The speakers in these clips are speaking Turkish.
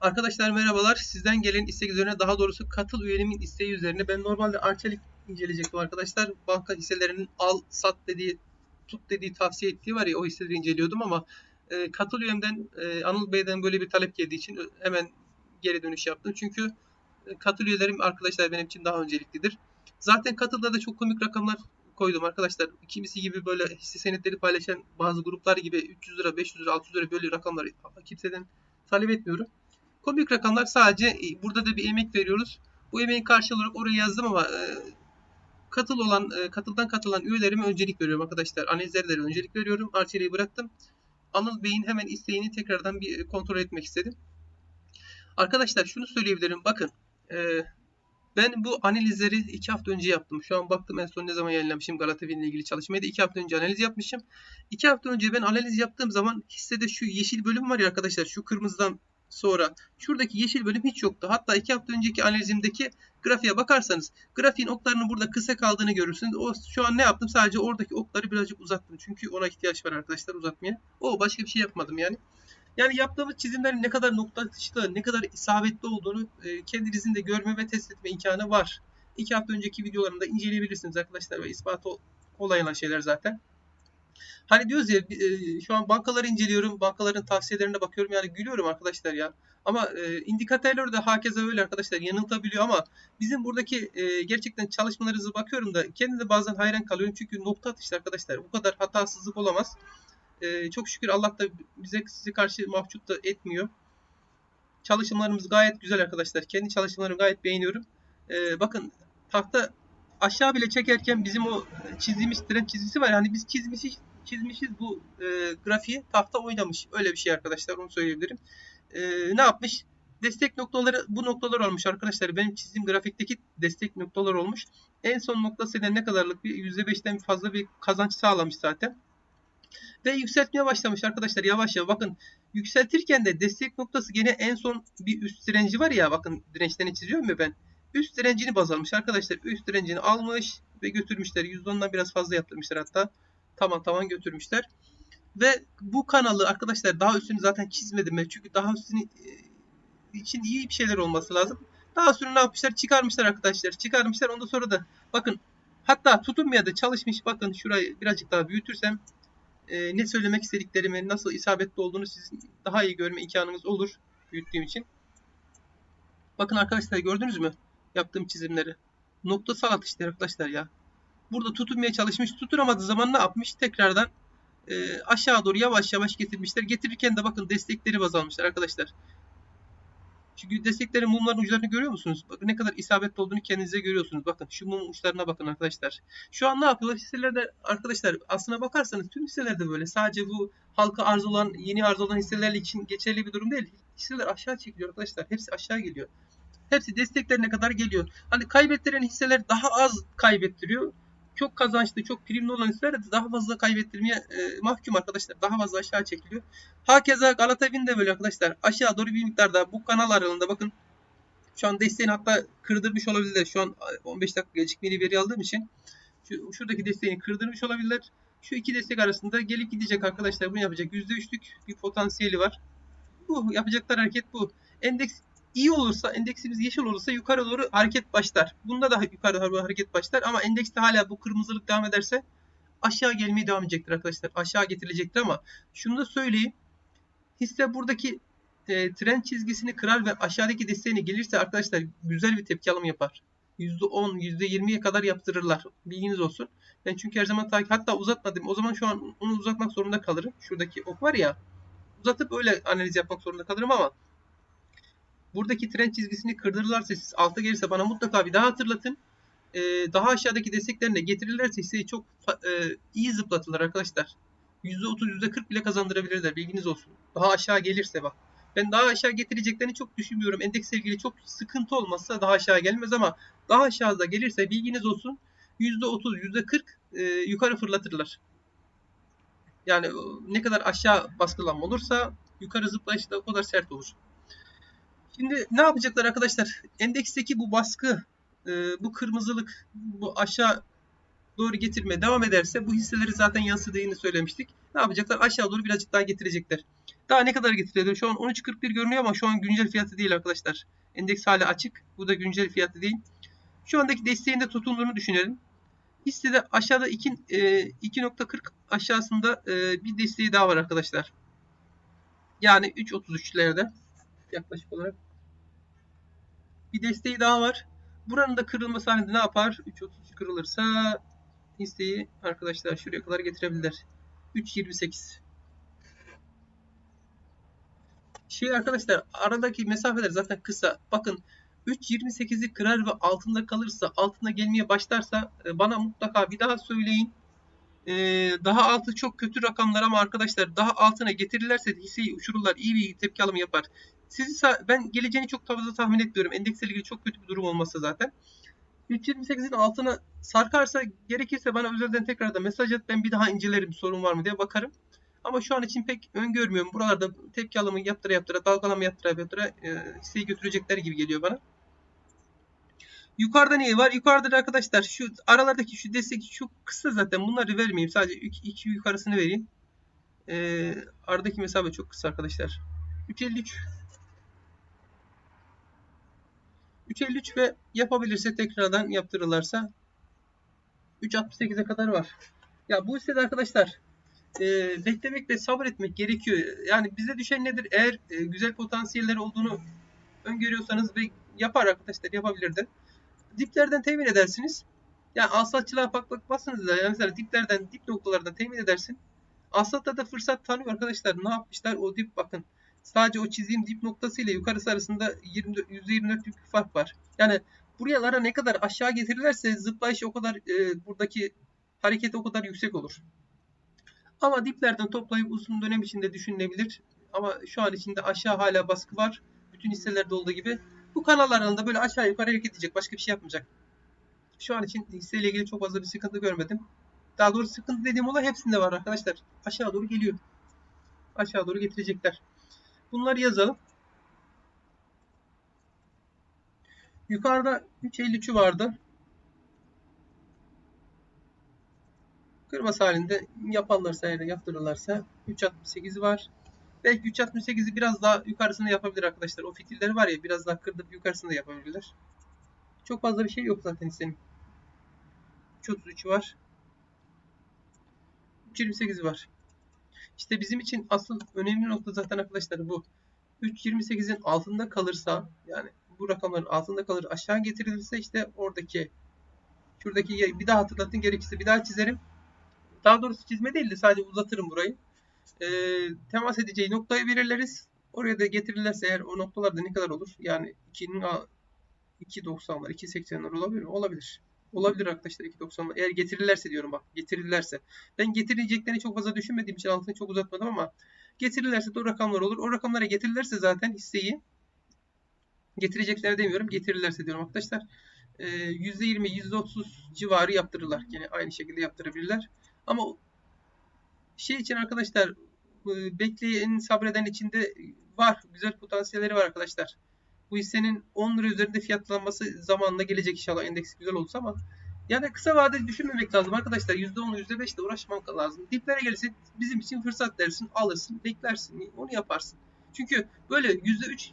Arkadaşlar merhabalar. Sizden gelen istek üzerine daha doğrusu katıl üyeliğimin isteği üzerine ben normalde Arçelik inceleyecektim arkadaşlar. Banka hisselerinin al sat dediği tut dediği tavsiye ettiği var ya o hisseleri inceliyordum ama e, katıl üyemden e, Anıl Bey'den böyle bir talep geldiği için hemen geri dönüş yaptım. Çünkü e, katıl üyelerim arkadaşlar benim için daha önceliklidir. Zaten katılda da çok komik rakamlar koydum arkadaşlar. Kimisi gibi böyle hisse senetleri paylaşan bazı gruplar gibi 300 lira, 500 lira, 600 lira böyle rakamları kimseden talep etmiyorum. Komik rakamlar sadece e, burada da bir emek veriyoruz. Bu emeğin karşılığı olarak oraya yazdım ama e, katıl olan e, katıldan katılan üyelerime öncelik veriyorum arkadaşlar. Analizlere öncelik veriyorum. Arçeli'yi bıraktım. Anıl Bey'in hemen isteğini tekrardan bir kontrol etmek istedim. Arkadaşlar şunu söyleyebilirim. Bakın ben bu analizleri 2 hafta önce yaptım. Şu an baktım en son ne zaman yayınlamışım Galata ile ilgili çalışmayı da 2 hafta önce analiz yapmışım. 2 hafta önce ben analiz yaptığım zaman hissede şu yeşil bölüm var ya arkadaşlar şu kırmızıdan sonra şuradaki yeşil bölüm hiç yoktu. Hatta 2 hafta önceki analizimdeki grafiğe bakarsanız grafiğin oklarının burada kısa kaldığını görürsünüz. O şu an ne yaptım? Sadece oradaki okları birazcık uzattım. Çünkü ona ihtiyaç var arkadaşlar uzatmaya. O başka bir şey yapmadım yani. Yani yaptığımız çizimlerin ne kadar nokta atışlı, ne kadar isabetli olduğunu e, kendinizin de görme ve test etme imkanı var. İki hafta önceki videolarımda inceleyebilirsiniz arkadaşlar ve ispatı kolay olan şeyler zaten. Hani diyoruz ya e, şu an bankaları inceliyorum, bankaların tavsiyelerine bakıyorum yani gülüyorum arkadaşlar ya. Ama e, indikatörler de hakeza öyle arkadaşlar yanıltabiliyor ama bizim buradaki e, gerçekten çalışmalarınızı bakıyorum da kendime bazen hayran kalıyorum çünkü nokta atışlı arkadaşlar bu kadar hatasızlık olamaz. E, çok şükür Allah da bize size karşı mahcup da etmiyor. Çalışmalarımız gayet güzel arkadaşlar. Kendi çalışmalarımı gayet beğeniyorum. Bakın tahta aşağı bile çekerken bizim o çizdiğimiz trend çizgisi var. Yani biz çizmişiz, çizmişiz bu e, grafiği tahta oynamış. Öyle bir şey arkadaşlar onu söyleyebilirim. E, ne yapmış? Destek noktaları bu noktalar olmuş arkadaşlar. Benim çizdiğim grafikteki destek noktalar olmuş. En son noktası ne kadarlık bir %5'ten fazla bir kazanç sağlamış zaten. Ve yükseltmeye başlamış arkadaşlar yavaş yavaş. Bakın yükseltirken de destek noktası gene en son bir üst direnci var ya bakın dirençlerini çiziyorum ya ben. Üst direncini baz almış arkadaşlar. Üst direncini almış ve götürmüşler. %10'dan biraz fazla yaptırmışlar hatta. Tamam tamam götürmüşler. Ve bu kanalı arkadaşlar daha üstünü zaten çizmedim ben. Çünkü daha üstünü e, için iyi bir şeyler olması lazım. Daha sonra ne yapmışlar? Çıkarmışlar arkadaşlar. Çıkarmışlar. Ondan sonra da bakın hatta tutunmaya da çalışmış. Bakın şurayı birazcık daha büyütürsem e, ne söylemek istediklerimi, nasıl isabetli olduğunu sizin daha iyi görme imkanınız olur büyüttüğüm için. Bakın arkadaşlar gördünüz mü yaptığım çizimleri? Noktasal atışlar arkadaşlar ya. Burada tutunmaya çalışmış. Tutunamadığı zaman ne yapmış? Tekrardan e, aşağı doğru yavaş yavaş getirmişler. Getirirken de bakın destekleri baz almışlar arkadaşlar. Çünkü desteklerin mumların uçlarını görüyor musunuz? Bakın ne kadar isabetli olduğunu kendinize görüyorsunuz. Bakın şu mum uçlarına bakın arkadaşlar. Şu an ne yapıyorlar? Hisselerde arkadaşlar aslına bakarsanız tüm hisselerde böyle. Sadece bu halka arz olan, yeni arz olan hisseler için geçerli bir durum değil. Hisseler aşağı çekiliyor arkadaşlar. Hepsi aşağı geliyor. Hepsi desteklerine kadar geliyor. Hani kaybettiren hisseler daha az kaybettiriyor çok kazançlı, çok primli olan hisseler de daha fazla kaybettirmeye e, mahkum arkadaşlar. Daha fazla aşağı çekiliyor. Hakeza Galata Win de böyle arkadaşlar. Aşağı doğru bir miktarda bu kanal aralığında bakın. Şu an desteğini hatta kırdırmış olabilirler. Şu an 15 dakika gecikmeli veri aldığım için. Şu, şuradaki desteğini kırdırmış olabilirler. Şu iki destek arasında gelip gidecek arkadaşlar. Bunu yapacak. %3'lük bir potansiyeli var. Bu yapacaklar hareket bu. Endeks iyi olursa, endeksimiz yeşil olursa yukarı doğru hareket başlar. Bunda da yukarı doğru hareket başlar ama endekste hala bu kırmızılık devam ederse aşağı gelmeye devam edecektir arkadaşlar. Aşağı getirilecektir ama şunu da söyleyeyim. Hisse buradaki e, trend çizgisini kırar ve aşağıdaki desteğine gelirse arkadaşlar güzel bir tepki alımı yapar. %10, %20'ye kadar yaptırırlar. Bilginiz olsun. Ben çünkü her zaman takip hatta uzatmadım. O zaman şu an onu uzatmak zorunda kalırım. Şuradaki ok var ya. Uzatıp öyle analiz yapmak zorunda kalırım ama buradaki trend çizgisini kırdırırlarsa siz alta gelirse bana mutlaka bir daha hatırlatın. Ee, daha aşağıdaki desteklerine getirirlerse hisseyi çok e, iyi zıplatırlar arkadaşlar. %30, %40 bile kazandırabilirler. Bilginiz olsun. Daha aşağı gelirse bak. Ben daha aşağı getireceklerini çok düşünmüyorum. Endeksle ilgili çok sıkıntı olmazsa daha aşağı gelmez ama daha aşağıda gelirse bilginiz olsun %30, %40 e, yukarı fırlatırlar. Yani ne kadar aşağı baskılanma olursa yukarı zıplayış da o kadar sert olur. Şimdi ne yapacaklar arkadaşlar? Endeksteki bu baskı, e, bu kırmızılık, bu aşağı doğru getirmeye devam ederse bu hisseleri zaten yansıdığını söylemiştik. Ne yapacaklar? Aşağı doğru birazcık daha getirecekler. Daha ne kadar getiriyor? Şu an 13.41 görünüyor ama şu an güncel fiyatı değil arkadaşlar. Endeks hala açık. Bu da güncel fiyatı değil. Şu andaki desteğinde tutunduğunu düşünelim. Hissede aşağıda 2 e, 2.40 aşağısında e, bir desteği daha var arkadaşlar. Yani 3.33'lerde yaklaşık olarak. Bir desteği daha var. Buranın da kırılması halinde ne yapar? 3.33 kırılırsa hisseyi arkadaşlar şuraya kadar getirebilirler. 3.28 Şey arkadaşlar aradaki mesafeler zaten kısa. Bakın 3.28'i kırar ve altında kalırsa, altına gelmeye başlarsa e, bana mutlaka bir daha söyleyin. Ee, daha altı çok kötü rakamlar ama arkadaşlar daha altına getirirlerse hisseyi uçururlar. iyi bir tepki alımı yapar. Sizi ben geleceğini çok fazla tahmin etmiyorum. Endeksle ilgili çok kötü bir durum olmasa zaten. 328'in altına sarkarsa gerekirse bana özelden tekrardan mesaj at. Ben bir daha incelerim sorun var mı diye bakarım. Ama şu an için pek öngörmüyorum. Buralarda tepki alımı yaptıra yaptıra, dalgalama yaptıra yaptıra e, hisseyi götürecekler gibi geliyor bana. Yukarıda ne var? Yukarıda da arkadaşlar şu aralardaki şu destek çok kısa zaten. Bunları vermeyeyim. Sadece iki, iki yukarısını vereyim. Ee, aradaki mesafe çok kısa arkadaşlar. 353 353 ve yapabilirse tekrardan yaptırırlarsa 368'e kadar var. Ya bu hissede arkadaşlar e, beklemek ve sabretmek gerekiyor. Yani bize düşen nedir? Eğer e, güzel potansiyeller olduğunu öngörüyorsanız ve yapar arkadaşlar yapabilir de diplerden temin edersiniz. Yani alsatçılığa bak bakmazsınız da yani mesela diplerden, dip noktalardan temin edersin. Alsatta da fırsat tanıyor arkadaşlar. Ne yapmışlar? O dip bakın. Sadece o çizdiğim dip noktası ile yukarısı arasında 20, %24'lük bir fark var. Yani buralara ne kadar aşağı getirirlerse zıplayış o kadar e, buradaki hareket o kadar yüksek olur. Ama diplerden toplayıp uzun dönem içinde düşünülebilir. Ama şu an içinde aşağı hala baskı var. Bütün hisselerde olduğu gibi. Bu kanal aralığında böyle aşağı yukarı hareket edecek. Başka bir şey yapmayacak. Şu an için hisseyle ilgili çok fazla bir sıkıntı görmedim. Daha doğrusu sıkıntı dediğim olay hepsinde var arkadaşlar. Aşağı doğru geliyor. Aşağı doğru getirecekler. Bunları yazalım. Yukarıda 3.53'ü vardı. Kırması halinde yaparlarsa eğer yaptırırlarsa 3.68 var. Belki 3.68'i biraz daha yukarısını yapabilir arkadaşlar. O fitilleri var ya biraz daha kırdıp yukarısını da yapabilirler. Çok fazla bir şey yok zaten senin. 3.33 var. 3.28 var. İşte bizim için asıl önemli nokta zaten arkadaşlar bu. 3.28'in altında kalırsa yani bu rakamların altında kalır aşağı getirilirse işte oradaki şuradaki bir daha hatırlatın gerekirse bir daha çizerim. Daha doğrusu çizme değil de sadece uzatırım burayı e, temas edeceği noktayı belirleriz. Oraya da getirirlerse eğer o noktalarda ne kadar olur? Yani 2'nin 2.90'lar, 2.80'lar olabilir mi? Olabilir. Olabilir arkadaşlar 2.90'lar. Eğer getirirlerse diyorum bak. Getirirlerse. Ben getirileceklerini çok fazla düşünmediğim için altını çok uzatmadım ama getirirlerse de o rakamlar olur. O rakamlara getirirlerse zaten hisseyi getirecekler demiyorum. Getirirlerse diyorum arkadaşlar. E, %20, %30 civarı yaptırırlar. Yine aynı şekilde yaptırabilirler. Ama şey için arkadaşlar bekleyen sabreden içinde var. Güzel potansiyelleri var arkadaşlar. Bu hissenin 10 lira üzerinde fiyatlanması zamanla gelecek inşallah endeks güzel olursa ama yani kısa vadeli düşünmemek lazım arkadaşlar. %10, %5 ile uğraşmamak lazım. Diplere gelirse bizim için fırsat dersin, alırsın, beklersin, onu yaparsın. Çünkü böyle %3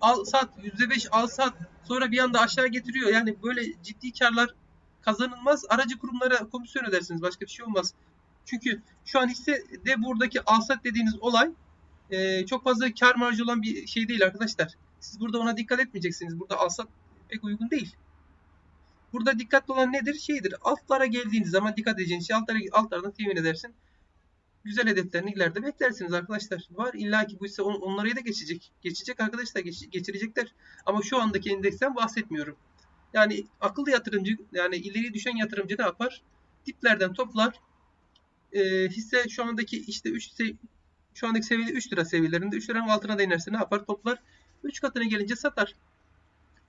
al sat, %5 al sat sonra bir anda aşağı getiriyor. Yani böyle ciddi karlar kazanılmaz. Aracı kurumlara komisyon ödersiniz. Başka bir şey olmaz. Çünkü şu an hisse de buradaki alsat dediğiniz olay çok fazla kar marjı olan bir şey değil arkadaşlar. Siz burada ona dikkat etmeyeceksiniz. Burada alsat pek uygun değil. Burada dikkatli olan nedir? Şeydir. Altlara geldiğiniz zaman dikkat edeceğiniz şey altlara, altlardan temin edersin. Güzel hedeflerini ileride beklersiniz arkadaşlar. Var illa ki bu hisse on, onlara da geçecek. Geçecek arkadaşlar geç, geçirecekler. Ama şu andaki endeksten bahsetmiyorum. Yani akıllı yatırımcı yani ileri düşen yatırımcı ne yapar? Diplerden toplar e, hisse şu andaki işte 3 şu andaki seviyede 3 lira seviyelerinde 3 liranın altına da inerse ne yapar? Toplar 3 katına gelince satar.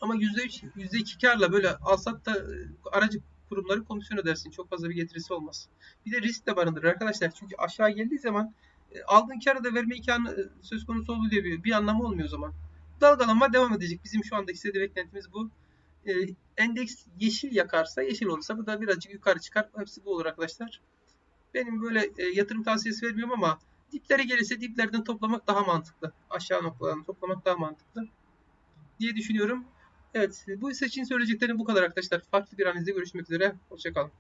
Ama %3, %2 karla böyle alsat da e, aracı kurumları komisyon ödersin. Çok fazla bir getirisi olmaz. Bir de risk de barındırır arkadaşlar. Çünkü aşağı geldiği zaman e, aldığın karı da verme imkanı e, söz konusu olduğu diye bir, bir anlamı olmuyor o zaman. Dalgalanma devam edecek. Bizim şu anda hissede beklentimiz bu. E, endeks yeşil yakarsa yeşil olursa bu da birazcık yukarı çıkar. Hepsi bu olur arkadaşlar. Benim böyle e, yatırım tavsiyesi vermiyorum ama diplere gelirse diplerden toplamak daha mantıklı. Aşağı noktalarını toplamak daha mantıklı diye düşünüyorum. Evet bu hisse için söyleyeceklerim bu kadar arkadaşlar. Farklı bir analizde görüşmek üzere. Hoşçakalın.